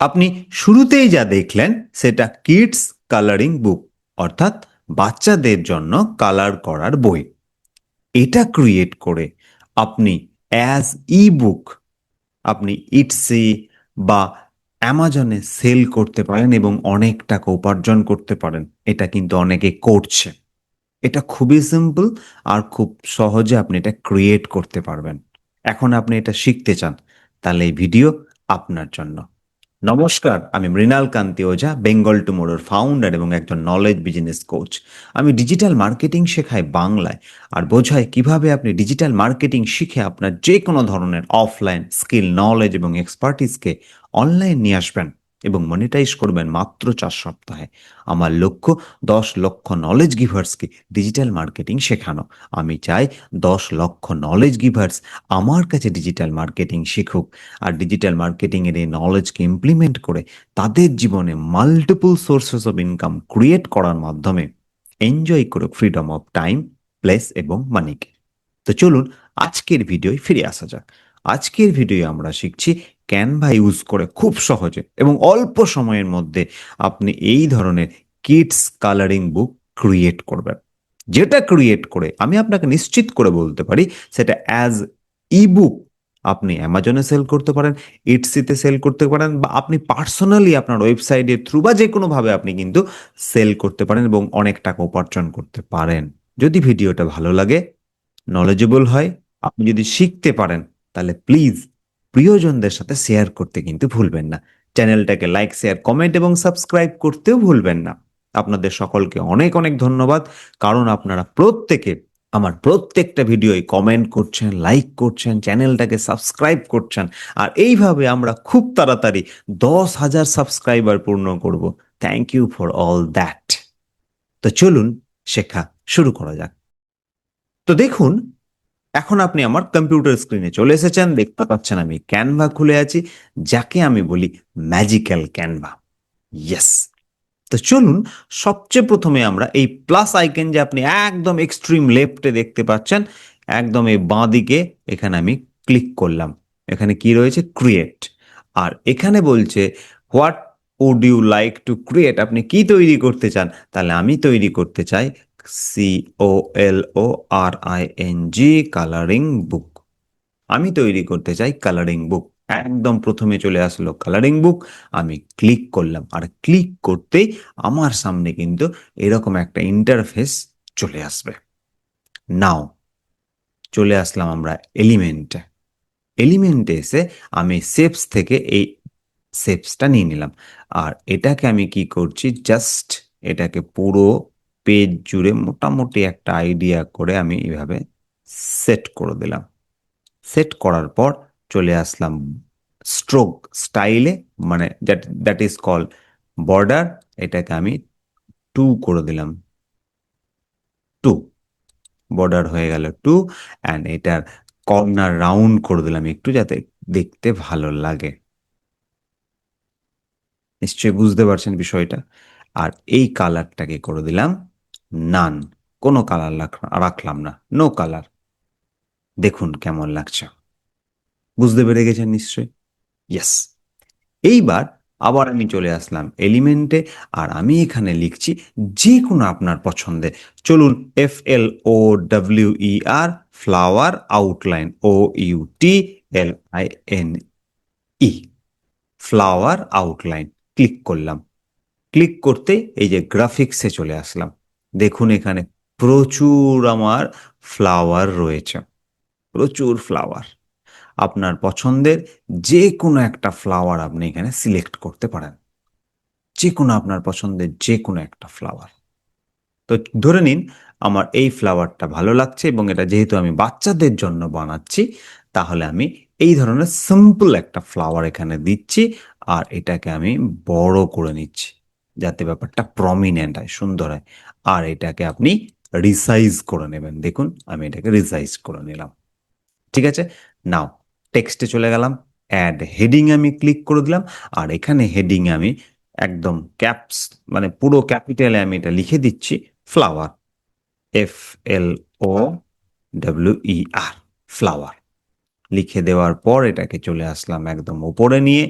আপনি শুরুতেই যা দেখলেন, সেটা কিডস কালারিং বুক, অর্থাৎ বাচ্চাদের জন্য কালার করার বই। এটা ক্রিয়েট করে আপনি অ্যাজ ই বুক আপনি ইটসি বা অ্যামাজনে সেল করতে পারেন এবং অনেক টাকা উপার্জন করতে পারেন। এটা কিন্তু অনেকে করছে। এটা খুবই সিম্পল আর খুব সহজে আপনি এটা ক্রিয়েট করতে পারবেন। এখন আপনি এটা শিখতে চান, তাহলে এই ভিডিও আপনার জন্য। নমস্কার, আমি মৃণাল কান্তি ওঝা বেঙ্গল টুমোরোর ফাউন্ডার এবং একজন নলেজ বিজনেস কোচ আমি ডিজিটাল মার্কেটিং শেখাই বাংলায় আর বোঝাই কীভাবে আপনি ডিজিটাল মার্কেটিং শিখে আপনার যে কোনো ধরনের অফলাইন স্কিল নলেজ এবং এক্সপার্টিসকে অনলাইন নিয়ে আসবেন। এবং মনিটাইজ করবেন মাত্র চার সপ্তাহে। আমার লক্ষ্য, দশ লক্ষ নলেজ গিভার্সকে ডিজিটাল মার্কেটিং শেখানো। আমি চাই দশ লক্ষ নলেজ গিভার্স আমার কাছে ডিজিটাল মার্কেটিং শিখুক। আর ডিজিটাল মার্কেটিংয়ের এই নলেজকে ইমপ্লিমেন্ট করে তাদের জীবনে multiple sources of income create করার মাধ্যমে এনজয় করুক ফ্রিডম অফ টাইম প্লেস এবং মানিকে তো চলুন, আজকের ভিডিওয় ফিরে আসা যাক। আজকের ভিডিও আমরা শিখছি ক্যানভা ইউজ করে খুব সহজে এবং অল্প সময়ের মধ্যে আপনি এই ধরনের কিডস কালারিং বুক ক্রিয়েট করবেন। যেটা ক্রিয়েট করে আমি আপনাকে নিশ্চিত করে বলতে পারি, সেটা অ্যাজ ই বুক আপনি অ্যামাজনে সেল করতে পারেন ইটসিতে সেল করতে পারেন বা আপনি পার্সোনালি আপনার ওয়েবসাইটের থ্রু বা যে কোনোভাবে আপনি কিন্তু সেল করতে পারেন এবং অনেক টাকা উপার্জন করতে পারেন। যদি ভিডিওটা ভালো লাগে নলেজেবল হয়, আপনি যদি শিখতে পারেন, তাহলে প্লিজ প্রিয়জনদের সাথে শেয়ার করতে কিন্তু ভুলবেন না। চ্যানেলটাকে লাইক শেয়ার কমেন্ট এবং সাবস্ক্রাইব করতেও ভুলবেন না। আপনাদের সকলকে অনেক অনেক ধন্যবাদ। কারণ আপনারা প্রত্যেকে, আমার প্রত্যেকটা ভিডিওই কমেন্ট করছেন লাইক করছেন, চ্যানেলটাকে সাবস্ক্রাইব করছেন। আর এইভাবে আমরা খুব তাড়াতাড়ি দশ হাজার সাবস্ক্রাইবার পূর্ণ করব। Thank you for all that তো চলুন শেখা শুরু করা যাক। তো দেখুন এখন আপনি আমার কম্পিউটার স্ক্রিনে চলে এসেছেন, দেখতে পাচ্ছেন আমি ক্যানভা খুলে আছি, যাকে আমি বলি ম্যাজিক্যাল ক্যানভা ইয়েস তো চলুন, সবচেয়ে প্রথমে আমরা এই প্লাস আইকন যে আপনি একদম এক্সট্রিম লেফটে দেখতে পাচ্ছেন, একদম এই বাঁ দিকে এখানে আমি ক্লিক করলাম। এখানে কি রয়েছে? ক্রিয়েট আর এখানে বলছে what would you like to create আপনি কি তৈরি করতে চান? তাহলে আমি তৈরি করতে চাই C O L O R I N G colouring book আমি তৈরি করতে চাই কালারিং বুক একদম প্রথমে চলে আসলো কালারিং বুক আমি ক্লিক করলাম। আর ক্লিক করতেই আমার সামনে কিন্তু এরকম একটা ইন্টারফেস চলে আসবে। নাও চলে আসলাম আমরা এলিমেন্টে এলিমেন্টে এসে আমি শেপস থেকে এই শেপসটা নিয়ে নিলাম। আর এটাকে আমি কি করছি? জাস্ট এটাকে পুরো পেজ জুড়ে মোটামুটি একটা আইডিয়া করে আমি এইভাবে সেট করে দিলাম। সেট করার পর চলে আসলাম স্ট্রোক স্টাইলে মানে that that is call border এটাকে আমি টু করে দিলাম। টু বর্ডার হয়ে গেল টু অ্যান্ড এটার কর্নার রাউন্ড করে দিলাম একটু যাতে দেখতে ভালো লাগে। নিশ্চয়ই বুঝতে পারছেন বিষয়টা। আর এই কালারটাকে করে দিলাম। নান কোনো কালার রাখলাম না। নো কালার দেখুন কেমন লাগছে। বুঝতে পেরে গেছেন নিশ্চয়ই? ইয়েস এইবার আবার আমি চলে আসলাম এলিমেন্টে আর আমি এখানে লিখছি যে কোনো আপনার পছন্দের। চলুন F L O W E R flower outline O U T L I N E flower outline click করলাম। ক্লিক করতে এই যে গ্রাফিক্সে চলে আসলাম। দেখুন এখানে, প্রচুর আমার ফ্লাওয়ার রয়েছে, প্রচুর ফ্লাওয়ার আপনার পছন্দের যে কোনো একটা ফ্লাওয়ার আপনি এখানে সিলেক্ট করতে পারেন। যে কোনো আপনার পছন্দের যে কোনো একটা ফ্লাওয়ার তো ধরে নিন, আমার এই ফ্লাওয়ারটা ভালো লাগছে এবং এটা যেহেতু আমি বাচ্চাদের জন্য বানাচ্ছি, তাহলে আমি এই ধরনের সিম্পল একটা ফ্লাওয়ার এখানে দিচ্ছি আর এটাকে আমি বড় করে নিচ্ছি। যাতে ব্যাপারটা প্রমিনেন্ট হয়, সুন্দর হয়। আর এটাকে আপনি রিসাইজ করে নেবেন। দেখুন, আমি এটাকে রিসাইজ করে নিলাম। ঠিক আছে? নাও টেক্সটে চলে গেলাম। অ্যাড হেডিং আমি ক্লিক করে দিলাম। আর এখানে হেডিং আমি একদম ক্যাপস মানে পুরো ক্যাপিটালে আমি এটা লিখে দিচ্ছি flower F L O W E R flower লিখে দেওয়ার পর এটাকে চলে আসলাম একদম ওপরে নিয়ে।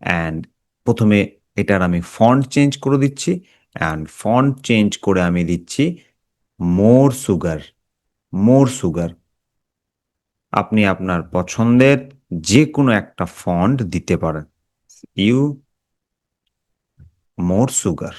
অ্যান্ড প্রথমে এটার আমি ফন্ট চেঞ্জ করে দিচ্ছি অ্যান্ড ফন্ট চেঞ্জ করে আমি দিচ্ছি মোর সুগার মোর সুগার আপনি আপনার পছন্দের যে কোনো একটা ফন্ট দিতে পারেন। ইউ মোর সুগার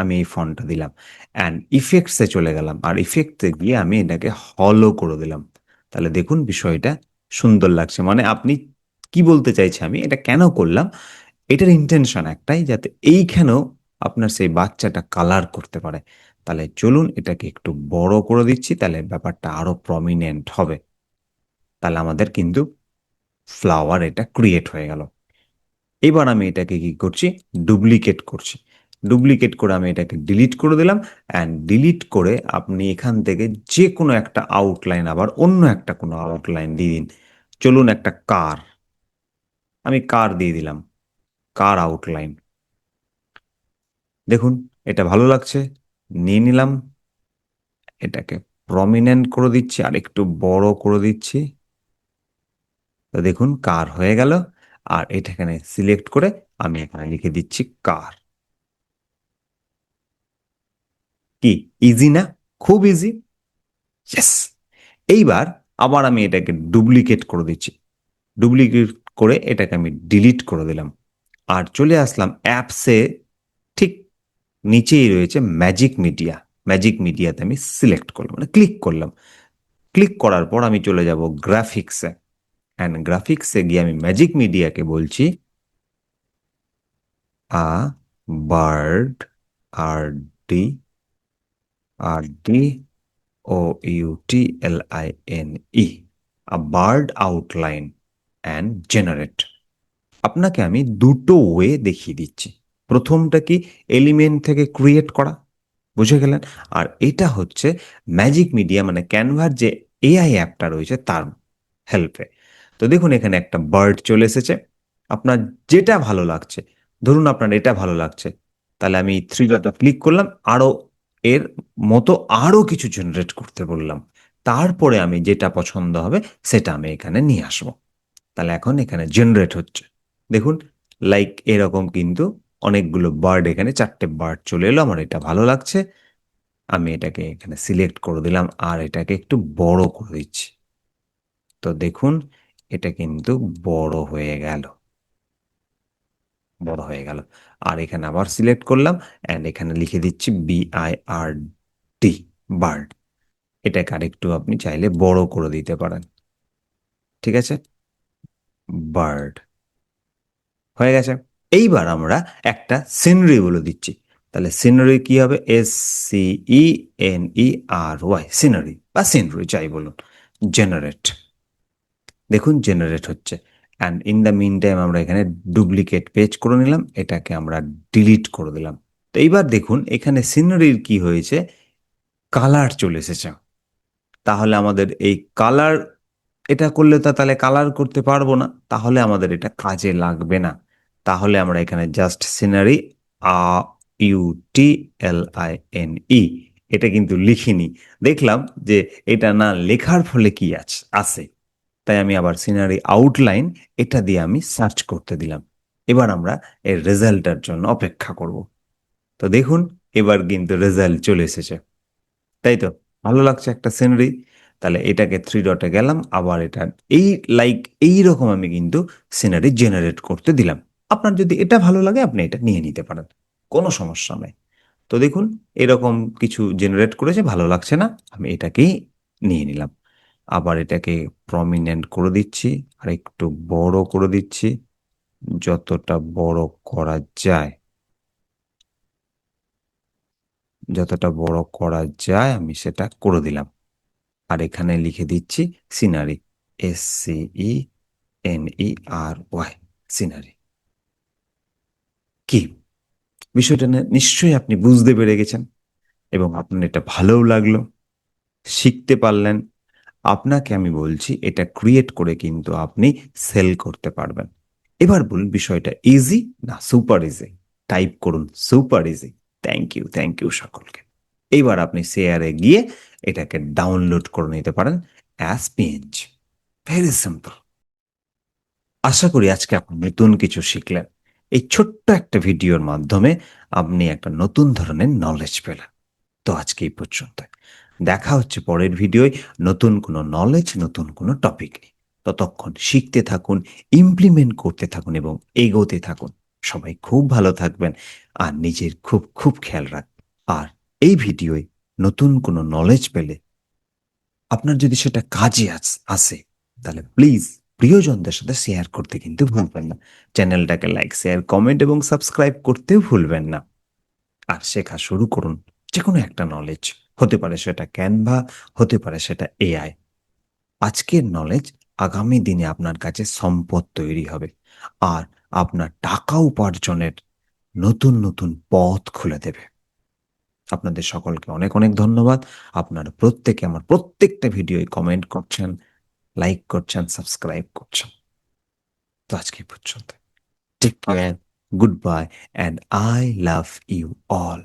আমি এই ফন্টটা দিলাম অ্যান্ড ইফেক্টসে চলে গেলাম, আর ইফেক্টে গিয়ে আমি এটাকে হলো করে দিলাম। তাহলে দেখুন বিষয়টা সুন্দর লাগছে। মানে আপনি কি বলতে চাইছি আমি, এটা কেন করলাম? এটার ইন্টেনশন একটাই যাতে এইখানেও আপনার সেই বাচ্চাটা কালার করতে পারে। তাহলে চলুন এটাকে একটু বড় করে দিচ্ছি, তাহলে ব্যাপারটা আরও প্রমিনেন্ট হবে। তাহলে আমাদের কিন্তু ফ্লাওয়ার এটা ক্রিয়েট হয়ে গেল। এবার আমি এটাকে কি করছি? ডুপ্লিকেট করছি। ডুপ্লিকেট করে আমি এটাকে ডিলিট করে দিলাম অ্যান্ড ডিলিট করে আপনি এখান থেকে যে কোনো একটা আউটলাইন আবার অন্য একটা কোনো আউটলাইন দিয়ে দিন। চলুন একটা কার আমি কার দিয়ে দিলাম। কার আউটলাইন দেখুন, এটা ভালো লাগছে, নিয়ে নিলাম। এটাকে প্রমিনেন্ট করে দিচ্ছি, আর একটু বড় করে দিচ্ছি। তো দেখুন, কার হয়ে গেল, আর এটা এখানে সিলেক্ট করে আমি এখানে লিখে দিচ্ছি কার। কি ইজি না? খুব ইজি ইয়েস এইবার আবার আমি এটাকে ডুপ্লিকেট করে দিচ্ছি। ডুপ্লিকেট করে এটাকে আমি ডিলিট করে দিলাম। আর চলে আসলাম অ্যাপসে ঠিক নিচেই রয়েছে ম্যাজিক মিডিয়া ম্যাজিক মিডিয়াতে আমি সিলেক্ট করলাম মানে ক্লিক করলাম। ক্লিক করার পর আমি চলে যাব গ্রাফিক্সে অ্যান্ড গ্রাফিক্সে গিয়ে আমি ম্যাজিক মিডিয়াকে বলছি। A bird R D R D O U T L I N E a bird outline and generate আপনাকে আমি দুটো ওয়ে দেখিয়ে দিচ্ছি। প্রথমটা কি এলিমেন্ট থেকে ক্রিয়েট করা? বুঝে গেলেন? আর এটা হচ্ছে ম্যাজিক মিডিয়া মানে ক্যানভার যে এআই অ্যাপটা রয়েছে তার হেল্পে তো দেখুন এখানে একটা বার্ড চলে এসেছে। আপনার যেটা ভালো লাগছে, ধরুন আপনার এটা ভালো লাগছে, তাহলে আমি থ্রি ডটটা ক্লিক করলাম আরও এর মতো আরও কিছু জেনারেট করতে বললাম। তারপরে আমি যেটা পছন্দ হবে, সেটা আমি এখানে নিয়ে আসব। তাহলে এখন এখানে জেনারেট হচ্ছে। দেখুন লাইক এরকম কিন্তু অনেকগুলো বার্ড এখানে, চারটে বার্ড চলে এলো, আমার এটা ভালো লাগছে। আমি এটাকে এখানে সিলেক্ট করে দিলাম আর এটাকে একটু বড় করে দিচ্ছি। তো দেখুন, এটা কিন্তু বড় হয়ে গেল। বড় হয়ে গেল। আর এখানে আবার সিলেক্ট করলাম অ্যান্ড এখানে লিখে দিচ্ছি B I R D bird এটাকে আরেকটু আপনি চাইলে বড় করে দিতে পারেন। ঠিক আছে? বার্ড হয়ে গেছে। এইবার আমরা একটা সিনারি বলে দিচ্ছি। তাহলে সিনারি কি হবে? S C E N E R Y scenery বা সিনারি যাই বলুন। জেনারেট দেখুন জেনারেট হচ্ছে। And in the mean time আমরা এখানে ডুপ্লিকেট পেজ করে নিলাম। এটাকে আমরা ডিলিট করে দিলাম। তো এইবার দেখুন, এখানে সিনারির কি হয়েছে? কালার চলে এসেছে। তাহলে আমাদের এই কালার এটা করলে তো তাহলে কালার করতে পারব না। তাহলে আমাদের এটা কাজে লাগবে না। তাহলে আমরা এখানে just scenery A, U, T, L, I, N, E, এটা কিন্তু লিখিনি। দেখলাম যে এটা না লেখার ফলে কি আছে তাই আমি আবার সিনারি আউটলাইন এটা দিয়ে আমি সার্চ করতে দিলাম। এবার আমরা এর রেজাল্টের জন্য অপেক্ষা করব। তো দেখুন, এবার কিন্তু রেজাল্ট চলে এসেছে। তাই তো? ভালো লাগছে একটা সিনারি তাহলে এটাকে থ্রি ডটে গেলাম, আবার এটা এই লাইক এই রকম আমি কিন্তু সিনারি জেনারেট করতে দিলাম। আপনার যদি এটা ভালো লাগে, আপনি এটা নিয়ে নিতে পারেন। কোনো সমস্যা নেই। তো দেখুন, এরকম কিছু জেনারেট করেছে, ভালো লাগছে না, আমি এটাকেই নিয়ে নিলাম। আবার এটাকে প্রমিনেন্ট করে দিচ্ছি, আর একটু বড় করে দিচ্ছি, যতটা বড় করা যায়। যতটা বড় করা যায়, আমি সেটা করে দিলাম। আর এখানে লিখে দিচ্ছি scenery S C E N E R Y scenery কি? বিষয়টা নিশ্চয়ই আপনি বুঝতে পেরে গেছেন এবং আপনার এটা ভালোও লাগল, শিখতে পারলেন। আপনাকে আমি বলছি, এটা ক্রিয়েট করে কিন্তু আপনি সেল করতে পারবেন। এবার বলুন, বিষয়টা ইজি না সুপার ইজি টাইপ করুন super easy thank you thank you সকলকে। এইবার আপনি শেয়ারে গিয়ে এটাকে ডাউনলোড করে নিতে পারেন অ্যাস পিএনজ ভেরি সিম্পল আশা করি আজকে আপনি নতুন কিছু শিখলেন। এই ছোট্ট একটা ভিডিওর মাধ্যমে আপনি একটা নতুন ধরনের নলেজ পেলেন। তো আজকে এই পর্যন্ত দেখা হচ্ছে পরের ভিডিওয় নতুন কোনো নলেজ নতুন কোনো টপিক নিয়ে। ততক্ষণ শিখতে থাকুন ইমপ্লিমেন্ট করতে থাকুন এবং এগোতে থাকুন। সবাই খুব ভালো থাকবেন আর নিজের খুব খুব খেয়াল রাখবেন। আর এই ভিডিওয় নতুন কোনো নলেজ পেলে আপনার যদি সেটা কাজে আস- আসে, তাহলে প্লিজ প্রিয়জনদের সাথে শেয়ার করতে কিন্তু ভুলবেন না। চ্যানেলটাকে লাইক শেয়ার কমেন্ট এবং সাবস্ক্রাইব করতেও ভুলবেন না। আর শেখা শুরু করুন যে কোনো একটা নলেজ হতে পারে সেটা ক্যানভা হতে পারে সেটা এআই আজকের নলেজ আগামী দিনে আপনার কাছে সম্পদ তৈরি হবে। আর আপনার টাকা উপার্জনের নতুন নতুন পথ খুলে দেবে। আপনাদের সকলকে অনেক অনেক ধন্যবাদ। আপনারা প্রত্যেকে আমার প্রত্যেকটা ভিডিওয় কমেন্ট করছেন। লাইক করছেন সাবস্ক্রাইব করছেন তো আজকে এই পর্যন্ত take care goodbye and I love you all